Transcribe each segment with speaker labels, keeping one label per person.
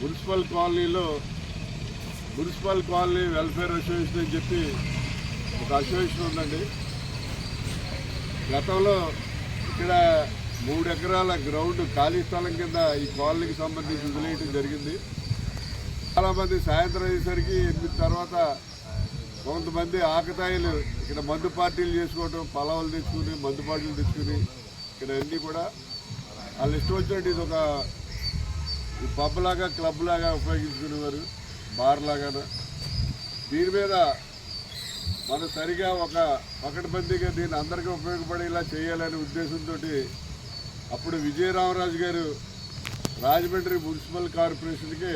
Speaker 1: Municipal కాలనీలో municipal colony welfare association అని చెప్పి ఒక అసోసియేషన్ ఉందండి. గతంలో ఇక్కడ మూడు ఎకరాల గ్రౌండ్ ఖాళీ స్థలం కింద ఈ కాలనీకి సంబంధించి వదిలేయడం జరిగింది. చాలామంది సాయంత్రం అయ్యేసరికి ఎనిమిది తర్వాత కొంతమంది ఆకతాయిలు ఇక్కడ మందు పార్టీలు చేసుకోవటం పొలాలు తెచ్చుకుని మందు పార్టీలు తెచ్చుకుని ఇక్కడ అన్నీ కూడా. వాళ్ళు ఇష్టం వచ్చినట్టు ఇది ఒక ఈ పబ్ లాగా క్లబ్ లాగా ఉపయోగించుకునేవారు బార్ లాగా దీని మీద మనం సరిగా ఒక పకడ్బందీగా దీన్ని అందరికీ ఉపయోగపడేలా చేయాలనే ఉద్దేశంతో అప్పుడు విజయరామరాజు గారు రాజమండ్రి మున్సిపల్ కార్పొరేషన్కి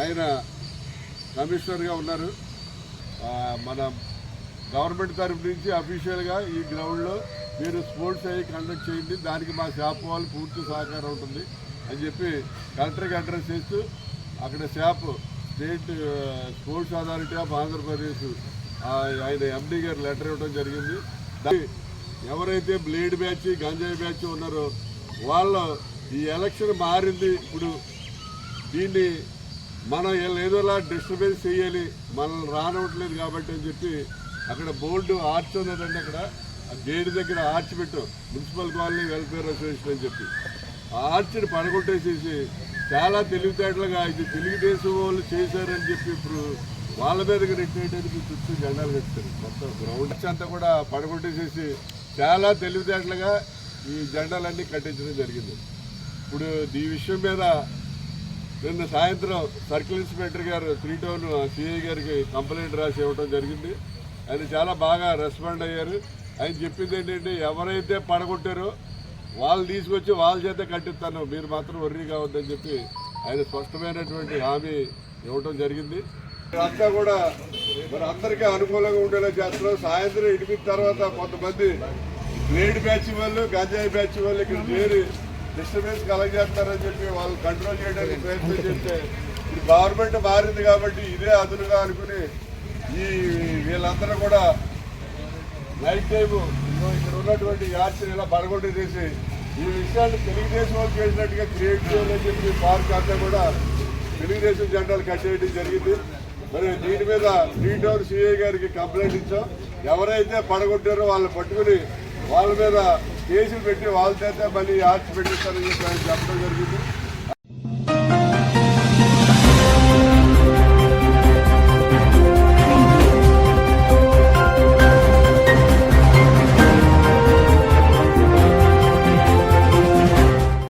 Speaker 1: ఆయన కమిషనర్గా ఉన్నారు. మన గవర్నమెంట్ తరఫు నుంచి అఫీషియల్గా ఈ గ్రౌండ్లో మీరు స్పోర్ట్స్ అయ్యి కండక్ట్ చేయండి దానికి మా షాప్ వాళ్ళు పూర్తి సహకారం ఉంటుంది. అని చెప్పి కలెక్టర్కి అడ్రస్ చేస్తూ అక్కడ shop State Sports Authority of Andhra Pradesh ఆయన ఎండీ గారు లెటర్ ఇవ్వడం జరిగింది. ఎవరైతే బ్లేడ్ బ్యాచ్ గంజాయి బ్యాచ్ ఉన్నారో వాళ్ళు ఈ ఎలక్షన్ మారింది. ఇప్పుడు దీన్ని మనం ఏదోలా డిస్టర్బెన్స్ చేయాలి మనల్ని రానివ్వట్లేదు కాబట్టి అని చెప్పి అక్కడ బోర్డు ఆర్చ్ ఉన్నదండి అక్కడ. ఆ గేట్ దగ్గర ఆర్చ్ పెట్టాం మున్సిపల్ కాలనీ వెల్ఫేర్ అసోసియేషన్ అని చెప్పి. ఆర్చ్ని పడగొట్టేసేసి చాలా తెలివితేటలుగా ఇది తెలుగుదేశం వాళ్ళు చేశారని చెప్పి ఇప్పుడు వాళ్ళ మీదకి నెట్టేయడానికి చుట్టూ జెండాలు కట్టారు. మొత్తం గ్రౌండ్ అంతా కూడా పడగొట్టేసేసి చాలా తెలివితేటలుగా ఈ జెండాలన్నీ కట్టించడం జరిగింది. ఇప్పుడు ఈ విషయం మీద నిన్న సాయంత్రం circle inspector garu three town CI గారికి కంప్లైంట్ రాసి ఇవ్వడం జరిగింది. ఆయన చాలా బాగా రెస్పాండ్ అయ్యారు. ఆయన చెప్పింది ఏంటంటే ఎవరైతే పడగొట్టారో వాళ్ళు తీసుకొచ్చి వాళ్ళ చేత కట్టిస్తాను. మీరు మాత్రం వర్రీ కావద్దని చెప్పి ఆయన స్పష్టమైనటువంటి హామీ ఇవ్వటం జరిగింది. అంతా కూడా మరి అందరికీ అనుకూలంగా ఉండేలా చేస్తున్నాం సాయంత్రం ఇంటికి తర్వాత కొంతమంది గ్రేడ్ బ్యాచ్ వాళ్ళు గంజాయి బ్యాచ్ వాళ్ళు ఇక్కడ చేరి డిస్టర్బెన్స్ కలగజేస్తారని చెప్పి వాళ్ళు కంట్రోల్ చేయడానికి ప్రయత్నం చేస్తే గవర్నమెంట్ మారింది కాబట్టి ఇదే అదునుగా అనుకుని ఈ వీళ్ళందరూ కూడా నైట్ టైము ఇక్కడ ఉన్నటువంటి యాత్ర ఇలా పడగొట్టి చేసి ఈ విషయాన్ని తెలుగుదేశం వాళ్ళు చేసినట్టుగా క్రియేట్ చేయాలని చెప్పి పార్క్ అంతా కూడా తెలుగుదేశం జెండాలు కట్టేయడం జరిగింది. మరి దీని మీద త్రీ టౌన్ సిఐ గారికి కంప్లైంట్ ఇచ్చాం. ఎవరైతే పడగొట్టారో వాళ్ళు పట్టుకుని వాళ్ళ మీద కేసులు పెట్టి వాళ్ళ చేత మళ్ళీ ఆర్చి పెట్టిస్తారని చెప్పి చెప్పడం జరిగింది.